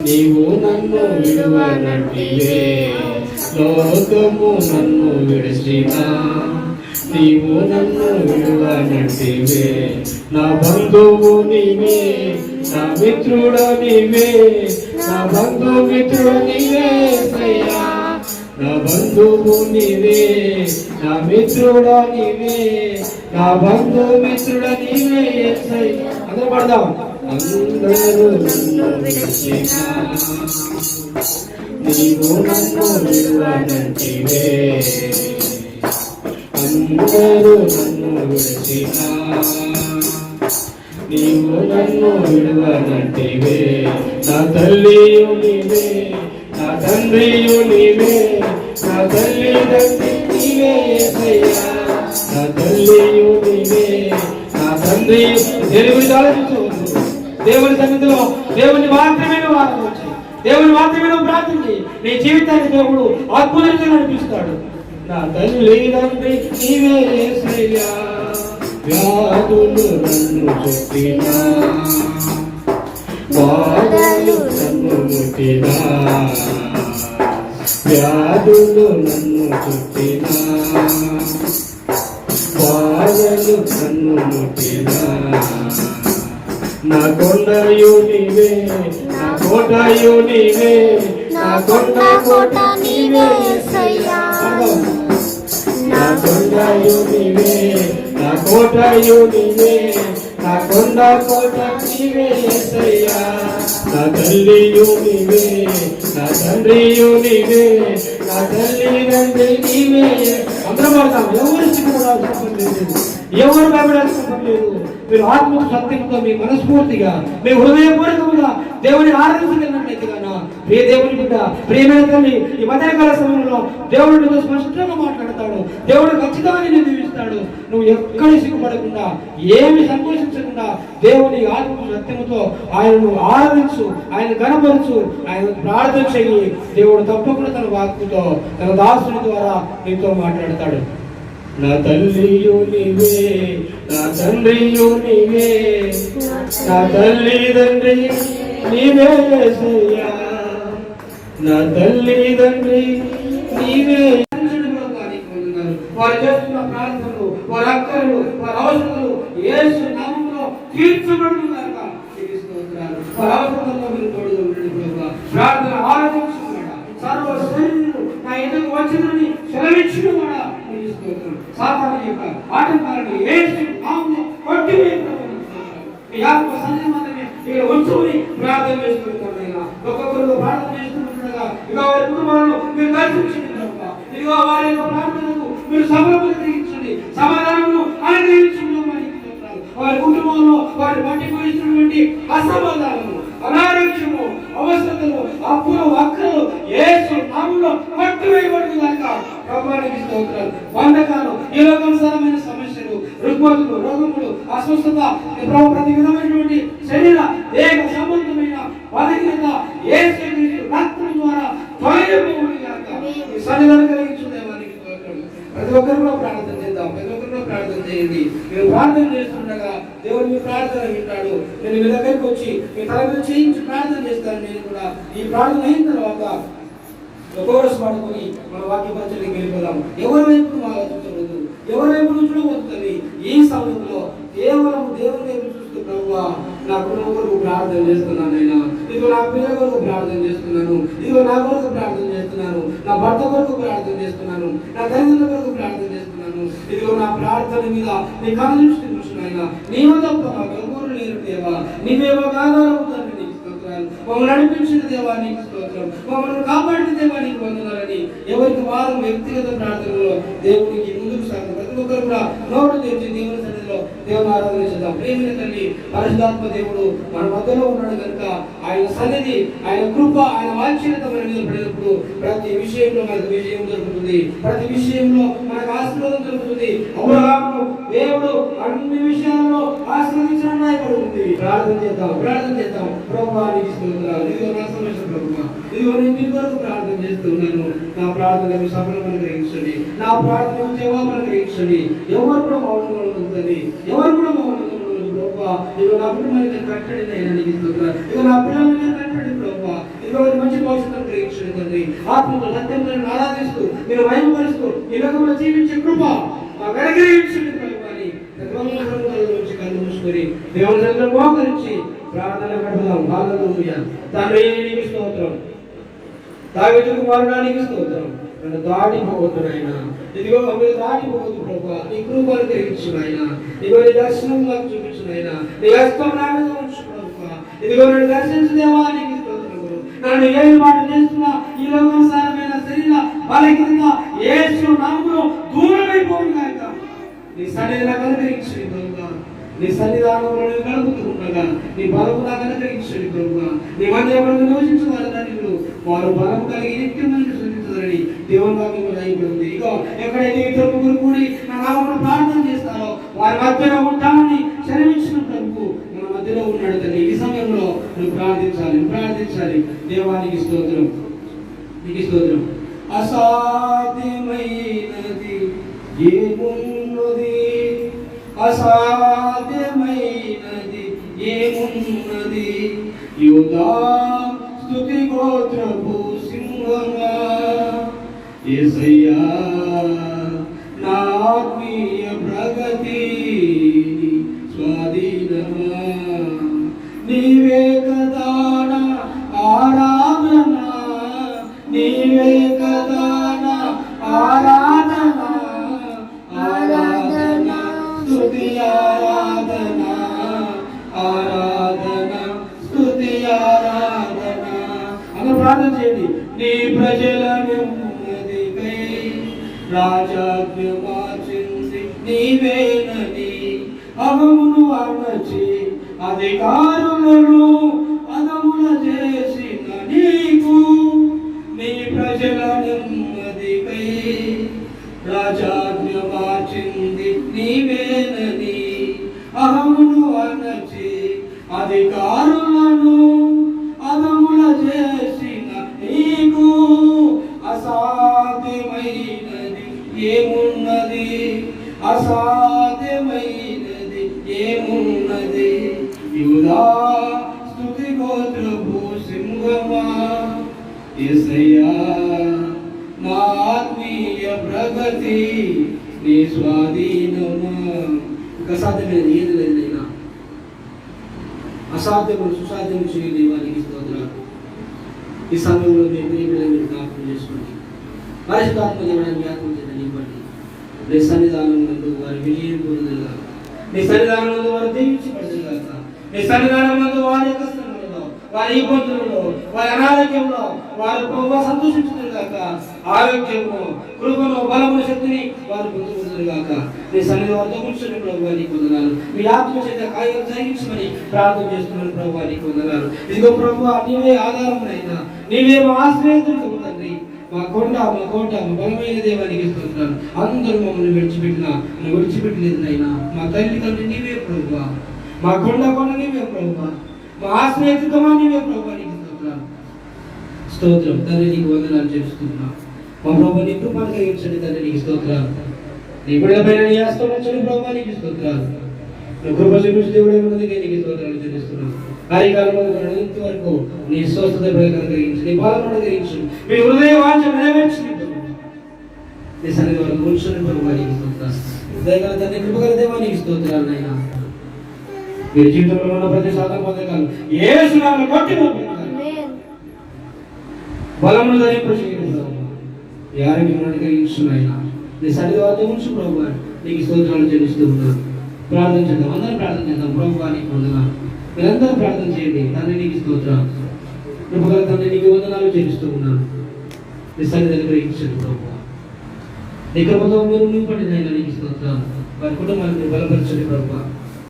నీవు నన్ను విడువనంటివే. లోకము నన్ను విడిచినా నీవు నన్ను విడువనంటివే. నా బంధువు నీవే నా మిత్రుడు నీవే నా బంధు మిత్రుడు నీవే సయ్యా. నా బంధువు నీవే నా మిత్రుడు నీవే నా బంధు మిత్రుడు నీవే అందరూ పడదాం. అందరూ నన్ను విడిచినా నీవు నన్ను విడువనంటివే అందరూ నన్ను విడిచినా నీవు నన్ను విడువనంటివే నా తల్లియు నీవే నా తండ్రియు నీవే నా తల్లి తండ్రి నీవే నా తల్లియు నీవే. నా తండ్రి ఆలోచించవద్దు దేవుని సన్నిధిలో దేవుని మాత్రమే నువ్వు ఆరాధించి దేవుని మాత్రమే నువ్వు ప్రార్థించి నీ జీవితాన్ని దేవుడు అద్భుతంగా నడిపిస్తాడు. నా తల్లి తండ్రి నీవే యేసయ్యా వ్యాధులు నన్ను చుట్టినా బాధలు నన్ను ముట్టినా. వ్యాధులు నన్ను చుట్టినా బాధలు నన్ను ముట్టినా. నా కొండయు నీవే నా కోటయు నీవే నా కొండ కోట నీవే యేసయ్యా. నా కొండయు నీవే నా కోటయు నీవే నా కొండ కోట నీవే యేసయ్యా నా తల్లియు నీవే నా తండ్రియు నీవే నా తల్లి తండ్రి నీవే. అందరం పడతాం. ఎవరు చిక్కుకోవడం అవసరం లేదు ఎవరు భయపడాల్సిన లేదు మీరు ఆత్మకు సత్యంతో మీ మనస్ఫూర్తిగా మీ హృదయపూర్వకంగా దేవుని ఆరాధించగలిగినట్లయితే గానా ప్రియ దేవుని బిడ్డ ప్రియమైన తల్లి ఈ మధ్యకాల సమయంలో దేవుడు స్పష్టంగా మాట్లాడతాడు. దేవుడు ఖచ్చితంగా నేను దీవిస్తాడు. నువ్వు ఎక్కడ సిగ్గుపడకుండా ఏమి సంతోషించకుండా దేవుని ఆత్మ సత్యముతో ఆయనను ఆరాధించు ఆయన కనపరచు ఆయన ప్రార్థన చెయ్యి దేవుడు తప్పకుండా తన వాక్కుతో తన దాసుని ద్వారా నీతో మాట్లాడతాడు. నా తల్లియు నీవే నా తండ్రియు నీవే నా తల్లి తండ్రి నీవే యేసయ్యా నా తల్లి తండ్రి నీవే. వారు చేస్తున్న ప్రార్థనలు వారి అక్కలు వారి అవసరాలు తీర్చబడుతున్నారు వారి అవసరాల్లో మీరు తోడుగా ఉండండి ప్రార్థన ఆరాధించుకున్నాడా సర్వ శరీరులు నా ఎదుగు వచ్చిందని సెలవిచ్చిన వాడా నీకు సాతాను యొక్క ఆటంకాలను యేసు నామములో కొట్టివేయబడును. మీ ఆత్మ సన్నిధానాన్ని ఇక్కడ ఉంచుకుని ప్రార్థన చేసుకుంటున్నాను నాయనా. ఒక్కొక్కరు ప్రార్థన చేసుకుంటుండగా ఇక వారి కుటుంబాలను మీరు దర్శించండి ప్రభువా. ఇదిగో వారి యొక్క ప్రార్థనకు మీరు సఫలత సమాధానము అనుగ్రహించండి వారి కుటుంబంలో వారి పట్టిపోయినటువంటి అసమాధానము అనారోగ్యము అవసరతలు అప్పులు అక్కలు ఏసు నామంలో పట్టువేయబడింది కాక ప్రభానికి స్తోత్రాలు వందకాలు ఈ లోకానుసారమైన సమస్యలు రుగ్మతులు రోగములు అస్వస్థత ప్రభు ప్రతి విధమైనటువంటి శరీర ఏక సంబంధమైన బలహీనత ఏ రక్తం ద్వారా తొలగిపోవును గాక సన్నిధానం కలిగించు ప్రతి ఒక్కరిలో ప్రార్థన చేద్దాం. ప్రతి ఒక్కరిలో ప్రార్థన చేయండి. మీరు ప్రార్థన చేస్తుండగా దేవుడు మీ ప్రార్థన వింటాడు. నేను మీ దగ్గరికి వచ్చి మీ తల మీద చేయించి ప్రార్థన చేస్తాను నేను కూడా ఈ ప్రార్థన అయిన తర్వాత కోరస్ పాడుకొని మన వాక్య పరిచయకి వెళ్ళిపోదాం. ఎవరి వైపు మా చూడవద్దు ఎవరి వైపు చూడవద్దని ఈ సమయంలో కేవలం దేవుని వైపు చూస్తూ ప్రభువా నా కుటుంబం కొరకు ప్రార్థన చేస్తున్నాను నేను. ఇదిగో నా పిల్లల కొరకు ప్రార్థన చేస్తున్నాను. ఇదిగో నా కొరకు ప్రార్థన చేస్తున్నాను. నా భర్త కొరకు ప్రార్థన చేస్తున్నాను. నా తల్లిదండ్రుల కొరకు ప్రార్థన చేస్తున్నాను. ఇదిగో నా ప్రార్థన మీద నీ కళ్ళు చూస్తున్నాయినా నీవు తప్ప నాకు ఎవరు లేరు దేవా నీవేమో ఆధారం స్తోత్రాలు మమ్మల్ని నడిపించిన దేవానికి స్తోత్రం. మమ్మల్ని కాపాడిన దేవానికి నీకు వందనాలని ఎవరికి వారం వ్యక్తిగత ప్రార్థనలో దేవునికి ముందుకు సాగుతారు ప్రతి ఒక్కరు కూడా నోటు తెచ్చి దేవుని దేవుని ఆరాధన చేద్దాం. ప్రేమిన తల్లి పరిశుధాత్మ దేవుడు మన మధ్యలో ఉన్నాడు కనుక ఆయన సన్నిధి ఆయన కృప ఆయన వాంఛనత మన మీద పడినప్పుడు ప్రతి విషయంలో మనకు విజయం దొరుకుతుంది. ప్రతి విషయంలో మనకు ఆశీర్వాదం దొరుకుతుంది. అబ్రహామును దేవుడు అన్ని విషయాల్లో ఆశీర్వదించడం నాయకుడు ప్రార్థన చేద్దాం ప్రార్థన చేద్దాం. ప్రభువానికి స్తోత్రాలు. ఇదిగో నా సమస్య ప్రభువా ఇదిగో నేను మీ కొరకు ప్రార్థన చేస్తున్నాను నా ప్రార్థన మీ సఫలం అనుగ్రహించండి నా ప్రార్థన జవాబు అనుగ్రహించండి ఎవరు కూడా మౌనంగా ఉంటుంది ఎవరు కూడా మమ్మల్ని ఉండదు ప్రభా నా కుటుంబాన్ని నేను కట్టడి నేను నీకు స్తోత్రాలు ఇదిగో నా పిల్లల్ని నేను కట్టడి భవిష్యత్తు కలిగించండి తండ్రి ఆత్మతో సత్యంలో ఆరాధిస్తూ మీరు మహిమపరుస్తూ ఈ లోకంలో జీవించే కృప మాకు అనుగ్రహించండి ప్రభు అని నుంచి కళ్ళు మూసుకొని దేవుని మోకరించి ప్రార్థన గడపదాం బాగా తండ్రి నీకు స్తోత్రం. తాగేందుకు మారడానికి స్తోత్రం. నన్ను దాటిపోవద్దు నాయన ఇదిగో మీరు దాటిపోవద్దు ప్రభు. నీ కృపను గ్రహించు నాయన ఇదిగో నీ దర్శనం నాకు చూపించు నాయన నీ హస్తం నా మీద ఉంచు ప్రభు. ఇదిగో నన్ను దర్శించదేవా నీకు నన్ను ఏమి మాట చేస్తున్నా ఈ లోకానుసారమైన శరీర బలహీనత యేసు నామములో దూరమైపోను కాక నీ సన్నిధి నాకు అనుగ్రహించండి ప్రభుగా నీ సన్నిధానంలో నేను గడుపుతూ నీ బలము నాకు అనుగ్రహించండి ప్రభుగా నీ మధ్య నివసించగల తండ్రులు వారు బలము కలిగి నిత్యం నన్ను దేవుని వాక్యం రాయబడింది. ఇక ఎక్కడైతే ఇద్దరు ముగ్గురు కూడి నా నామములో ప్రార్థన చేస్తారో వారి మధ్యలో ఉంటామని శ్రమించిన ప్రభు మన మధ్యలో ఉన్నాడు తండ్రి ఈ సమయంలో నువ్వు ప్రార్థించాలి ప్రార్థించాలి. దేవానికి స్తోత్రం నీకు స్తోత్రం. అసాధ్యమైనది ఏమున్నది? అసాధ్యమైనది ఏమున్నది? యోగా స్తుతి గోత్రపు సింహమా? యేసయ్యా నా ఆత్మీయ ప్రగతి స్వాధీనమా? నీవే కదా నా ఆరాధన? నీవే కదా నా ఆరాధన? ఆరాధన స్తుతి ఆరాధన? ఆరాధన స్తుతి ఆరాధన? అలా ప్రార్థన చేయండి. నీ ప్రజల రాజాజ్ఞ మార్చింది నీవేనని అహమును అమర్చి అధికారులను అదముల చేసిన నీకు. నీ ప్రజల నెమ్మదికై రాజాజ్ఞ మార్చింది నీవే అసాధ్యమైనది ఏమున్నది యుదా స్తుతి గోత్రపు సింహమా యేసయ్యా నా ఆత్మీయ ప్రగతి నీ స్వాధీనమా ఒక అసాధ్యమైనది ఏది లేదైనా అసాధ్యము సుసాధ్యము చేయ దేవానికి స్తోత్రాలు ఈ సమయంలో మీ ప్రియమైన మీరు జ్ఞాపకం చేసుకోండి పరిశుద్ధాత్మ దేవుడానికి జ్ఞాపకం చేయండి ఇవ్వండి నీ సన్నిధానం నందు వారి విజయం పొందగా నీ సన్నిధానం నందు వారు దీవించబడదుగాక నీ సన్నిధానం నందు వారి యొక్క స్థలంలో వారి ఇబ్బందులలో వారి అనారోగ్యంలో వారు ప్రభు సంతోషించుదురుగాక ఆరోగ్యము కృపను బలము శక్తిని వారు పొందుకుందరుగాక నీ సన్నిధి వారితో కూర్చొని ప్రభు నీకు వందనాలు. మీ ఆత్మ చేత కార్యం జరిగించమని ప్రార్థన చేస్తున్నాను ప్రభు నీకు వందనాలు. ఇదిగో ప్రభు నీవే ఆధారమునైనా నీవే మా ఆశ్రయించుడు మా కొండ మా కోట మా బలమైన దేవానికి స్తోత్రాలు. అందరూ మమ్మల్ని విడిచిపెట్టిన నువ్వు విడిచిపెట్టలేదు నైనా మా తల్లి తండ్రి నీవే ప్రభు మా కొండ కొండ నీవే ప్రభు మా ఆశ్రయతమా నీవే ప్రభు నీకు స్తోత్రాలు. స్తోత్రం. తండ్రి నీకు వందనాలు చేస్తున్నా మా ప్రభు నీ కృపను కలిగించండి తండ్రి నీకు స్తోత్రాలు. నీ బిడ్డపైన నీ హస్తం ఉంచండి ప్రభు నీకు స్తోత్రాలు. నువ్వు కృప చూపించి దేవుడే ఉన్నది నీకు స్తోత్రాలు చెల్లిస్తున్నాను. కార్యకాలంలో ఇంతవరకు నీ స్వస్థత ప్రయోజనం కలిగించు నీ బలం కలిగించు మీ హృదయ వాంఛ నెరవేర్చు నీ సన్నిధి వరకు కూర్చొని ప్రభు నీకు స్తోత్రాలు. దయగల తండ్రి కృపగల దేవా నీకు స్తోత్రాలు నాయనా. మీరు జీవితంలో ఉన్న ప్రతి సాధన పొందగలరు. ఏ సునాలను కొట్టి బలమును ధరింపు ఈ ఆరోగ్యం అనుగ్రహించున్నాయినా నీ సన్నిధి వద్ద ఉంచు ప్రభు నీకు స్తోత్రాలు చెల్లిస్తూ ఉన్నాను. ప్రార్థన చేద్దాం అందరం ప్రార్థన చేద్దాం. ప్రభు నీకు వందనాలు. మీరందరూ ప్రార్థన చేయండి. తండ్రి నీకు స్తోత్రం కృపగల తండ్రి నీకు వందనాలు చేపిస్తూ ఉన్నాను. నీ సన్నిధి అనుగ్రహించండి ప్రభు. నీ కృపతో మీరు నింపండి నాయన నీకు స్తోత్రం వారి కుటుంబాన్ని బలపరచండి ప్రభు.